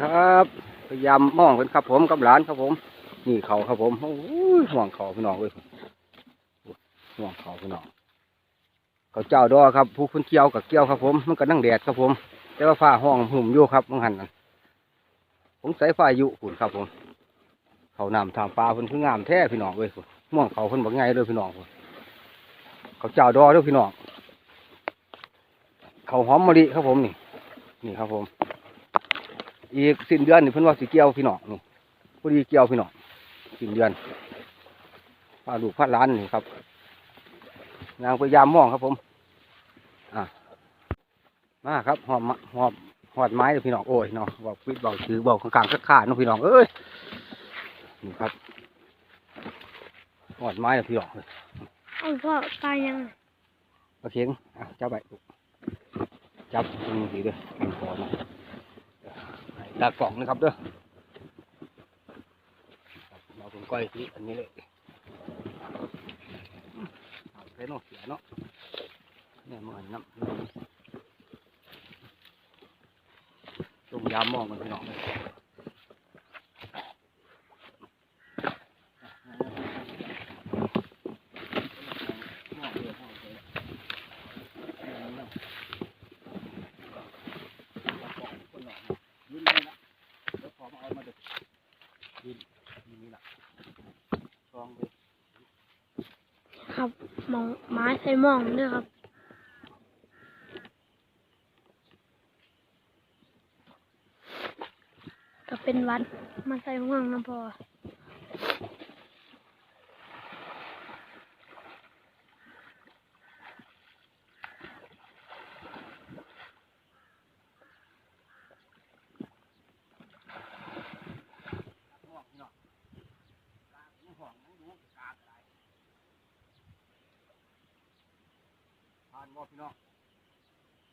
ครับพยายามมองเป็นครับ ผมกับหลานครับผม นี่เขาครับผมโอ้ยห่วงเขาพี่น้องเว้ยห่วงเขาพี่น้องเขาเจ้าดอครับผู้คนเกี่ยวกับเกี่ยวครับ ผมมันก็นั่งแดดครับผม แต่ว่าฟ้าห้องหุ่มอยู่ครับมังหันนั่นผมใส่ฟ้ายู่ขุนครับผม เขานำทางปลาเพิ่นคืองามแท้พี่น้องเว้ยม่วงเขาเพิ่นบักไงเลยพี่น้องเขาเจ้าดอเด้วยพี่น้องเขาหอมมะลิครับผมนี่ นี่ครับผม อีกสิ้นเดือนนี่เพิ่นว่าสิเกี่ยวพี่น้องนี่พอดีเกี่ยวพี่น้องสิ้นเดือนพาลูกพาหล้านนี่ครับนางพยายามมองครับผมอะมาครับหอบมะหอบหอดไม้เลยพี่น้องโอ้ยเนาะบอกปิดบอกถือบอกกลางๆขาดๆเนาะพี่น้องเอ้ยนี่ครับหอดไม้เลยพี่น้องเลยเอ้าพ่อตายยังโอเคงอะจับไปลูกจับตรงนี้ด้วยมันคอเนาะ ตากล่องนะครับเด้อเราเป็นก้อยที่อันนี้เลยเอาไปเนาะเสียเนาะเนี่ยมันน้ำลงยามมองกันพี่น้องเลยยืนเลยนะเดี๋ยวขอมาเอามาเด็ดยืนยืนนี่ละกองเลย ครับมองไม้ใส่หมองด้วยครับก็เป็นวัดมาใส่ห่วงนะพอ ห่วงพี่น้องกลางห่วงนั่งดูกลางอะไรผ่า นบ่พี่น้อง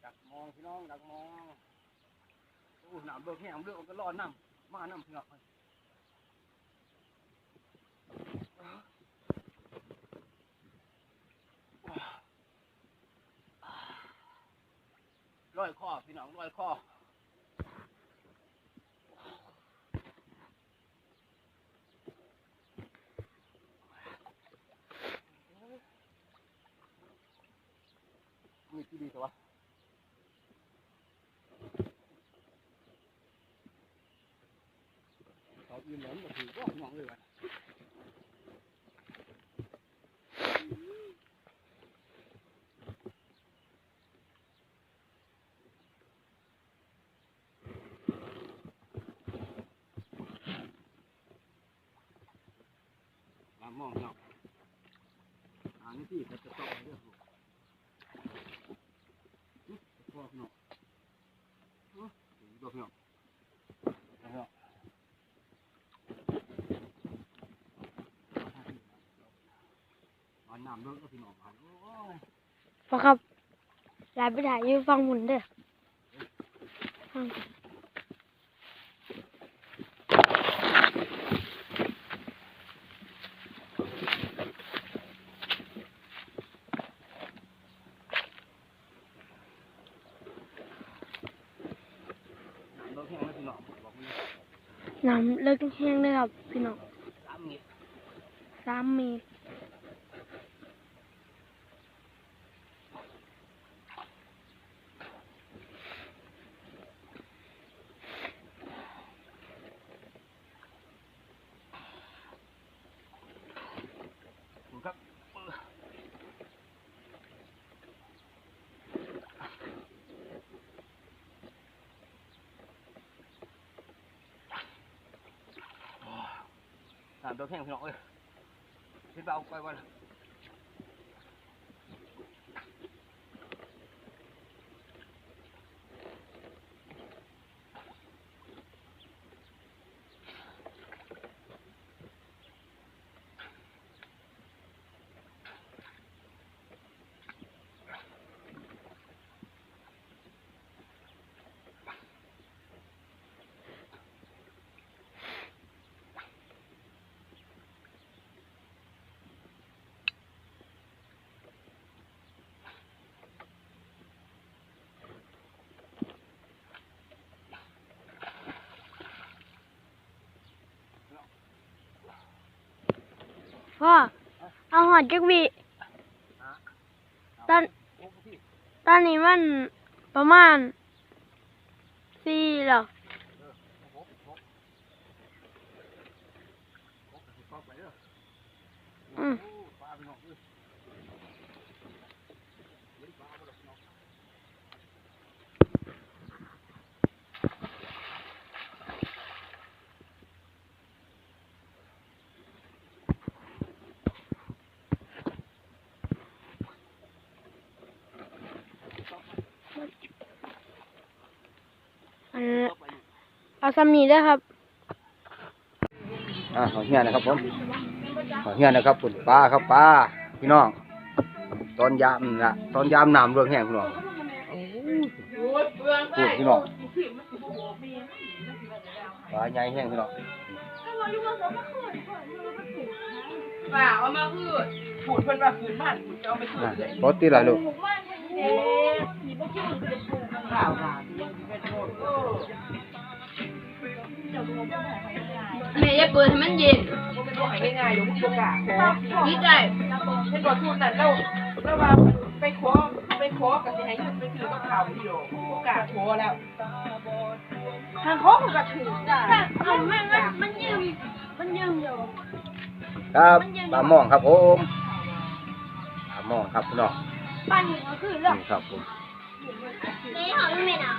ดักมองพี่น้องดักมองโอ้หนามเบิกแห้งเลือกก็รอดน้ำมาน้ำพี่น้องร้อยข้อพี่น้องร้อยข้อ มีที่ดีตัววะ เขายืนเหมือนกับถือก็มองเลยวะมามองเนาะอันนี้ที่เขาจะต้องเรื่องพวกเนาะเนาะดูดอกเนาะเนาะมันน้ำเลิกก็พี่น้องพันโอ้ย พ่อครับยายไปถ่ายยืฟังหมุนเด้อฟังน้ำเลิกแห้งแล้วพี่น้องบอกมีน้ำเลิกแห้งเลยครับพี่น้องสามเมตร สามเมตร ถูกครับ น้ำเลิกแห้งพี่น้องเอ้ยพี่เบาไปวันเพ่อ เอาหอดจักวีตอน ตอนนี้มันประมาณสี่หรอม อันนี้ เอาซ้ำนี้ได้อครับ อ่าหอยเหี้ยนะครับผมหอยเหี้ยนะครับคุณปลาครับปลาพี่น้อง ตอนยามนะตอนยามน้ำเรื่องแห้งพี่น้องพูดพี่น้องปลาใหญ่แห้งพี่น้องป่าเอามาคือผูดเพิ่นว่าคืนบ้านจะเอาไปคืนอะเลยรถติดอะไรลูก ดให้มันเย็นบ่เป็นบ่ให้ง่ายๆเดี๋ยวมึงบ่กล้าขอนี่ได้เพิ่นบ่ทุนนั่นแล้วแล้วว่าไปขอไปขอก็สิให้เงินไปซื้อกับข้าวพี่โยบ่กล้าขอแล้วทางขอก็ก็ถือจ้ะเอาแม่มันมันยืมมันยืมอยู่ครับปลาหม่องครับผมปลาหม่องครับพี่น้องปั้นหัวคือเรื่องนี่ครับผมนี่ของไม่เอา